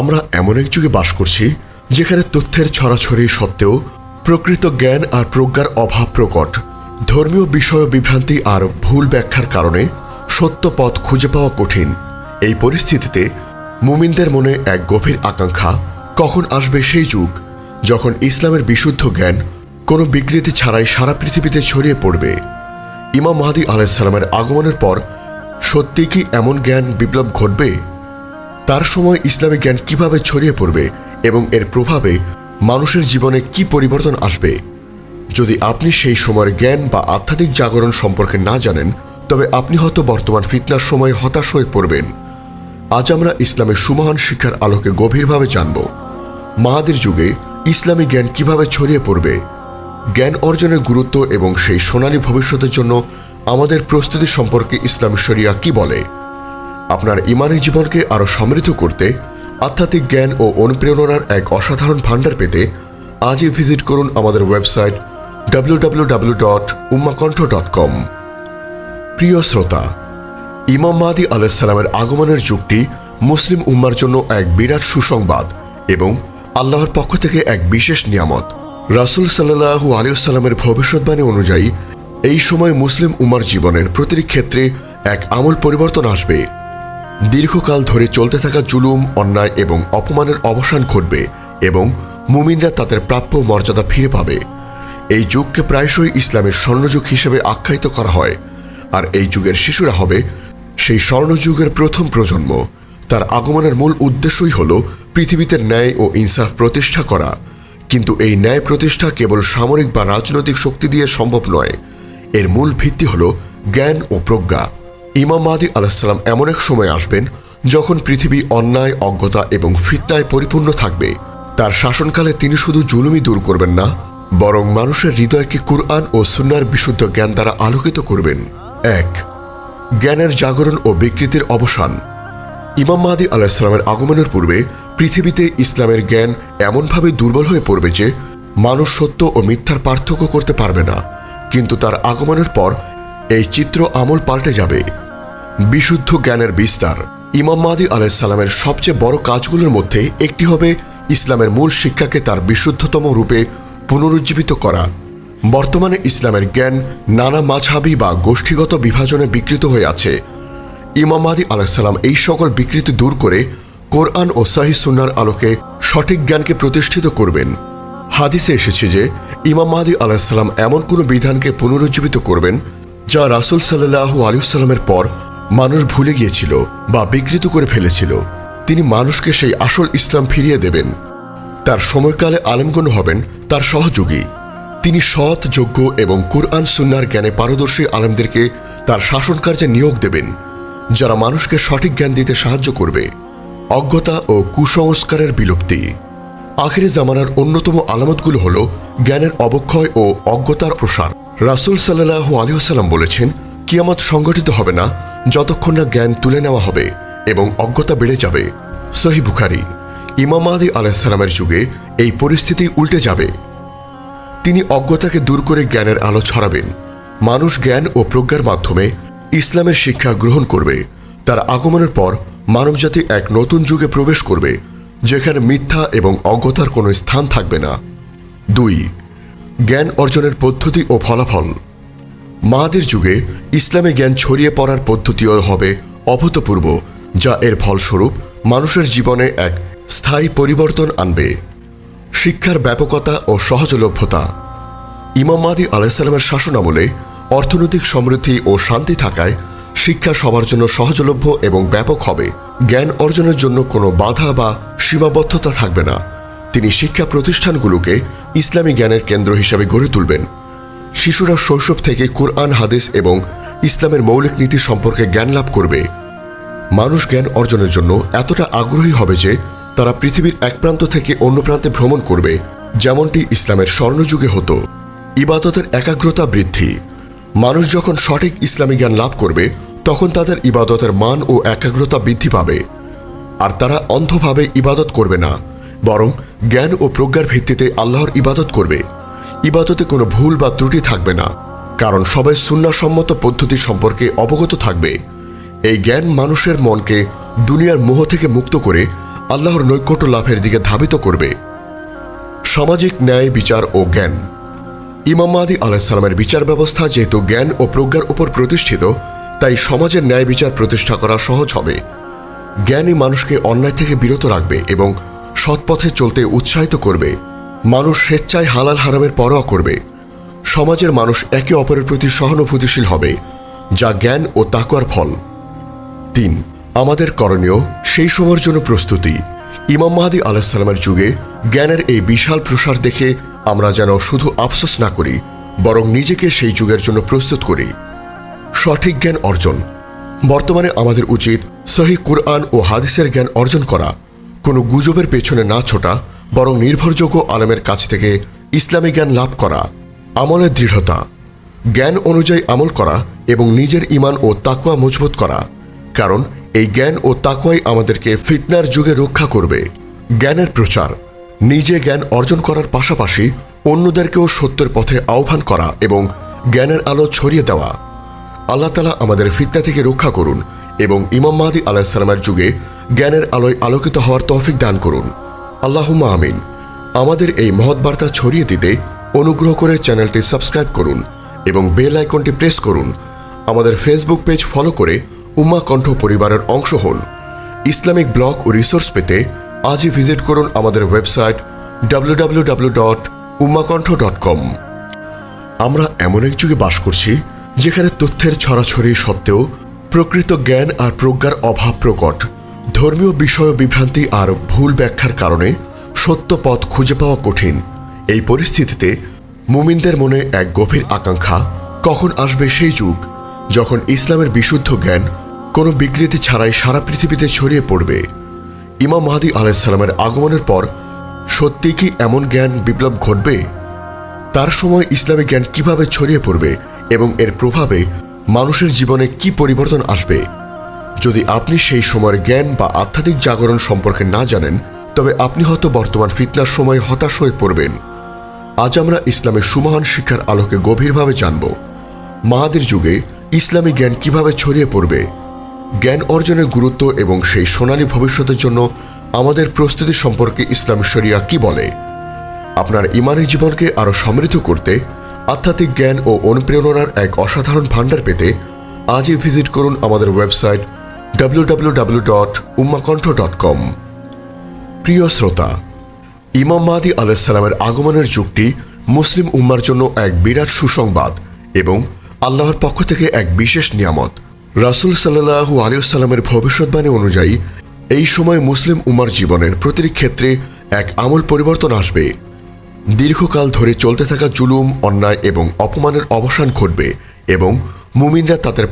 আমরা এমন এক যুগে বাস করছি যেখানে তথ্যের ছড়াছড়ি সত্ত্বেও প্রকৃত জ্ঞান আর প্রজ্ঞার অভাব প্রকট। ধর্মীয় বিষয় বিভ্রান্তি আর ভুল ব্যাখ্যার কারণে সত্য পথ খুঁজে পাওয়া কঠিন। এই পরিস্থিতিতে মুমিনদের মনে এক গভীর আকাঙ্ক্ষা কখন আসবে সেই যুগ, যখন ইসলামের বিশুদ্ধ জ্ঞান কোনো বিকৃতি ছাড়াই সারা পৃথিবীতে ছড়িয়ে পড়বে। ইমাম মাহাদি আলাইসালামের আগমনের পর সত্যি কি এমন জ্ঞান বিপ্লব ঘটবে? তার সময় ইসলামী জ্ঞান কীভাবে ছড়িয়ে পড়বে এবং এর প্রভাবে মানুষের জীবনে কি পরিবর্তন আসবে? যদি আপনি সেই সময়ের জ্ঞান বা আধ্যাত্মিক জাগরণ সম্পর্কে না জানেন, তবে আপনি হয়তো বর্তমান ফিতনার সময় হতাশ হয়ে পড়বেন। আজ আমরা ইসলামের সুমহান শিক্ষার আলোকে গভীরভাবে জানব, মাহাদের যুগে ইসলামী জ্ঞান কীভাবে ছড়িয়ে পড়বে? জ্ঞান অর্জনের গুরুত্ব এবং সেই সোনালী ভবিষ্যতের জন্য আমাদের প্রস্তুতি সম্পর্কে ইসলামী শরিয়া কি বলে? আপনার ইমানি জীবনকে আরও সমৃদ্ধ করতে আধ্যাত্মিক জ্ঞান ও অনুপ্রেরণার এক অসাধারণ ভাণ্ডার পেতে আজই ভিজিট করুন আমাদের website W dot dot com প্রিয় শ্রোতা, ইমাম মাহাদি আলাইসাল্লামের আগমনের যুগটি মুসলিম উম্মার জন্য এক বিরাট সুসংবাদ এবং আল্লাহর পক্ষ থেকে এক বিশেষ নিয়ামত। রাসুল সাল্লাহু আলিয়াল্লামের ভবিষ্যৎবাণী অনুযায়ী এই সময় মুসলিম উম্মার জীবনের প্রতিটি ক্ষেত্রে এক আমূল পরিবর্তন আসবে। দীর্ঘকাল ধরে চলতে থাকা জুলুম, অন্যায় এবং অপমানের অবসান ঘটবে এবং মুমিনরা তাদের প্রাপ্য মর্যাদা ফিরে পাবে। এই যুগকে প্রায়শই ইসলামের স্বর্ণযুগ হিসেবে আখ্যায়িত করা হয় আর এই যুগের শিশুরা হবে সেই স্বর্ণযুগের প্রথম প্রজন্ম। তার আগমনের মূল উদ্দেশ্যই হল পৃথিবীতে ন্যায় ও ইনসাফ প্রতিষ্ঠা করা। কিন্তু এই ন্যায় প্রতিষ্ঠা কেবল সামরিক বা রাজনৈতিক শক্তি দিয়ে সম্ভব নয়। এর মূল ভিত্তি হল জ্ঞান ও প্রজ্ঞা। ইমাম মাহাদি আলাহিসাল্লাম এমন এক সময় আসবেন যখন পৃথিবী অন্যায়, অজ্ঞতা এবং ফিতনায় পরিপূর্ণ থাকবে। তার শাসনকালে তিনি শুধু জুলুমি দূর করবেন না, বরং মানুষের হৃদয়কে কুরআন ও সুন্নার বিশুদ্ধ জ্ঞান দ্বারা আলোকিত করবেন। এক, জ্ঞানের জাগরণ ও বিকৃতির অবসান। ইমাম মাহাদি আলাহিসাল্লামের আগমনের পূর্বে পৃথিবীতে ইসলামের জ্ঞান এমনভাবে দুর্বল হয়ে পড়বে যে মানুষ সত্য ও মিথ্যার পার্থক্য করতে পারবে না। কিন্তু তার আগমনের পর এই চিত্র আমল পাল্টে যাবে। বিশুদ্ধ জ্ঞানের বিস্তার ইমাম মাহাদি আলাইসাল্লামের সবচেয়ে বড় কাজগুলোর মধ্যে একটি হবে ইসলামের মূল শিক্ষাকে তার বিশুদ্ধতম রূপে পুনরুজ্জীবিত করা। বর্তমানে ইসলামের জ্ঞান নানা মাঝহাবি বা গোষ্ঠীগত বিভাজনে বিকৃত হয়ে আছে। ইমাম মাহাদি আলাইসাল্লাম এই সকল বিকৃতি দূর করে কোরআন ও সাহি সুন্নার আলোকে সঠিক জ্ঞানকে প্রতিষ্ঠিত করবেন। হাদিসে এসেছে যে, ইমাম মাহাদি আলাহিসাল্লাম এমন কোনো বিধানকে পুনরুজ্জীবিত করবেন যা রাসুল সাল্লাহু আলিউসাল্লামের পর মানুষ ভুলে গিয়েছিল বা বিকৃত করে ফেলেছিল। তিনি মানুষকে সেই আসল ইসলাম ফিরিয়ে দেবেন। তার সময়কালে আলেমগণ হবেন তার সহযোগী। তিনি সৎ, যোগ্য এবং কুরআন, সুন্নার জ্ঞানে পারদর্শী আলেমদেরকে তার শাসন কার্যে নিয়োগ দেবেন, যারা মানুষকে সঠিক জ্ঞান দিতে সাহায্য করবে। অজ্ঞতা ও কুসংস্কারের বিলুপ্তি। আখিরি জামানার অন্যতম আলামতগুলো হল জ্ঞানের অবক্ষয় ও অজ্ঞতার প্রসার। রাসুল সাল্লাহ আলিহাসাল্লাম বলেছেন, কিয়ামত সংগঠিত হবে না যতক্ষণ না জ্ঞান তুলে নেওয়া হবে এবং অজ্ঞতা বেড়ে যাবে, সহি বুখারি, ইমাম আদি আলাহিসাল্লামের যুগে এই পরিস্থিতি উল্টে যাবে। তিনি অজ্ঞতাকে দূর করে জ্ঞানের আলো ছড়াবেন। মানুষ জ্ঞান ও প্রজ্ঞার মাধ্যমে ইসলামের শিক্ষা গ্রহণ করবে। তার আগমনের পর মানবজাতি এক নতুন যুগে প্রবেশ করবে, যেখানে মিথ্যা এবং অজ্ঞতার কোনো স্থান থাকবে না। দুই, জ্ঞান অর্জনের পদ্ধতি ও ফলাফল। মাহাদের যুগে ইসলামে জ্ঞান ছড়িয়ে পড়ার পদ্ধতিও হবে অভূতপূর্ব, যা এর ফলস্বরূপ মানুষের জীবনে এক স্থায়ী পরিবর্তন আনবে। শিক্ষার ব্যাপকতা ও সহজলভ্যতা। ইমাম মাদি আলাইসাল্লামের শাসনামলে অর্থনৈতিক সমৃদ্ধি ও শান্তি থাকায় শিক্ষা সবার জন্য সহজলভ্য এবং ব্যাপক হবে। জ্ঞান অর্জনের জন্য কোনো বাধা বা সীমাবদ্ধতা থাকবে না। তিনি শিক্ষা প্রতিষ্ঠানগুলোকে ইসলামী জ্ঞানের কেন্দ্র হিসাবে গড়ে তুলবেন। শিশুরা শৈশব থেকে কোরআন, হাদিস এবং ইসলামের মৌলিক নীতি সম্পর্কে জ্ঞান লাভ করবে। মানুষ জ্ঞান অর্জনের জন্য এতটা আগ্রহী হবে যে তারা পৃথিবীর এক প্রান্ত থেকে অন্য প্রান্তে ভ্রমণ করবে, যেমনটি ইসলামের স্বর্ণযুগে হতো। ইবাদতের একাগ্রতা বৃদ্ধি। মানুষ যখন সঠিক ইসলামী জ্ঞান লাভ করবে, তখন তাদের ইবাদতের মান ও একাগ্রতা বৃদ্ধি পাবে। আর তারা অন্ধভাবে ইবাদত করবে না, বরং জ্ঞান ও প্রজ্ঞার ভিত্তিতে আল্লাহর ইবাদত করবে। ইবাদতে কোনো ভুল বা ত্রুটি থাকবে না। কারণ সবাই সুন্নাসম্মত পদ্ধতি সম্পর্কে অবগত থাকবে। এই জ্ঞান মানুষের মনকে দুনিয়ার মোহ থেকে মুক্ত করে আল্লাহর নৈকট্য লাভের দিকে ধাবিত করবে। সামাজিক ন্যায়, বিচার ও জ্ঞান। ইমাম মাহাদি আলাইসালামের বিচার ব্যবস্থা যেহেতু জ্ঞান ও প্রজ্ঞার উপর প্রতিষ্ঠিত, তাই সমাজের ন্যায় বিচার প্রতিষ্ঠা করা সহজ হবে। জ্ঞানই মানুষকে অন্যায় থেকে বিরত রাখবে এবং সৎপথে চলতে উৎসাহিত করবে। মানুষ স্বেচ্ছায় হালাল হারামের পরোয়া করবে। সমাজের মানুষ একে অপরের প্রতি সহানুভূতিশীল হবে, যা জ্ঞান ও তাকুয়ার ফল। তিন, আমাদের করণীয় সেই সময়ের জন্য প্রস্তুতি। ইমাম মাহাদি আলাহিসাল্লামের যুগে জ্ঞানের এই বিশাল প্রসার দেখে আমরা যেন শুধু আফসোস না করি, বরং নিজেকে সেই যুগের জন্য প্রস্তুত করি। সঠিক জ্ঞান অর্জন। বর্তমানে আমাদের উচিত সহি কুরআন ও হাদিসের জ্ঞান অর্জন করা, কোনো গুজবের পেছনে না ছোটা, বরং নির্ভরযোগ্য আলেমের কাছ থেকে ইসলামী জ্ঞান লাভ করা। আমলের দৃঢ়তা, জ্ঞান অনুযায়ী আমল করা এবং নিজের ইমান ও তাকুয়া মজবুত করা। কারণ, এই জ্ঞান ও তাকুয়াই আমাদেরকে ফিতনার যুগে রক্ষা করবে। জ্ঞানের প্রচার, নিজে জ্ঞান অর্জন করার পাশাপাশি অন্যদেরকেও সত্যের পথে আহ্বান করা এবং জ্ঞানের আলো ছড়িয়ে দেওয়া। আল্লাহ তালা আমাদের ফিতনা থেকে রক্ষা করুন এবং ইমাম মাহাদি আলাহিসাল্লামের যুগে জ্ঞানের আলোয় আলোকিত হওয়ার তৌফিক দান করুন। আল্লাহুম্মা আমিন। আমাদের এই মহৎ বার্তা ছড়িয়ে দিতে অনুগ্রহ করে চ্যানেলটি সাবস্ক্রাইব করুন এবং বেল আইকনটি প্রেস করুন। আমাদের ফেসবুক পেজ ফলো করে উম্মা কণ্ঠ পরিবারের অংশ হন। ইসলামিক ব্লগ ও রিসোর্স পেতে আজই ভিজিট করুন আমাদের website W dot dot com আমরা এমন এক যুগে বাস করছি যেখানে তথ্যের ছড়াছড়ি সত্ত্বেও প্রকৃত জ্ঞান আর প্রজ্ঞার অভাব প্রকট। ধর্মীয় বিষয় বিভ্রান্তি আর ভুল ব্যাখ্যার কারণে সত্য পথ খুঁজে পাওয়া কঠিন। এই পরিস্থিতিতে মুমিনদের মনে এক গভীর আকাঙ্ক্ষা কখন আসবে সেই যুগ যখন ইসলামের বিশুদ্ধ জ্ঞান কোনো বিকৃতি ছাড়াই সারা পৃথিবীতে ছড়িয়ে পড়বে। ইমাম মাহাদি আলাইসাল্লামের আগমনের পর সত্যি কি এমন জ্ঞান বিপ্লব ঘটবে? তার সময় ইসলামী জ্ঞান কীভাবে ছড়িয়ে পড়বে এবং এর প্রভাবে মানুষের জীবনে কি পরিবর্তন আসবে? যদি আপনি সেই সময়ের জ্ঞান বা আধ্যাত্মিক জাগরণ সম্পর্কে না জানেন, তবে আপনি হয়তো বর্তমান ফিতনার সময় হতাশ হয়ে পড়বেন। আজ আমরা ইসলামের সুমহান শিক্ষার আলোকে গভীরভাবে জানব, মাহাদের যুগে ইসলামী জ্ঞান কীভাবে ছড়িয়ে পড়বে, জ্ঞান অর্জনের গুরুত্ব এবং সেই সোনালী ভবিষ্যতের জন্য আমাদের প্রস্তুতি সম্পর্কে ইসলামী শরিয়া কি বলে? আপনার ইমানি জীবনকে আরও সমৃদ্ধ করতে আধ্যাত্মিক জ্ঞান ও অনুপ্রেরণার এক অসাধারণ ভাণ্ডার পেতে আজই ভিজিট করুন আমাদের ওয়েবসাইট ডাব্লিউ প্রিয় শ্রোতা ইমাম মাহাদি আলাইসাল্লামের আগমনের যুগটি মুসলিম উম্মার জন্য এক বিরাট সুসংবাদ এবং আল্লাহর পক্ষ থেকে এক বিশেষ নিয়ামত। রাসুল সাল্লাহু আলিয়াল্লামের ভবিষ্যৎবাণী অনুযায়ী, এই সময় মুসলিম উম্মার জীবনের প্রতিটি ক্ষেত্রে এক আমূল পরিবর্তন আসবে। দীর্ঘকাল ধরে চলতে থাকা জুলুম, অন্যায় এবং অপমানের অবসান ঘটবে এবং মুমিনরা তাদের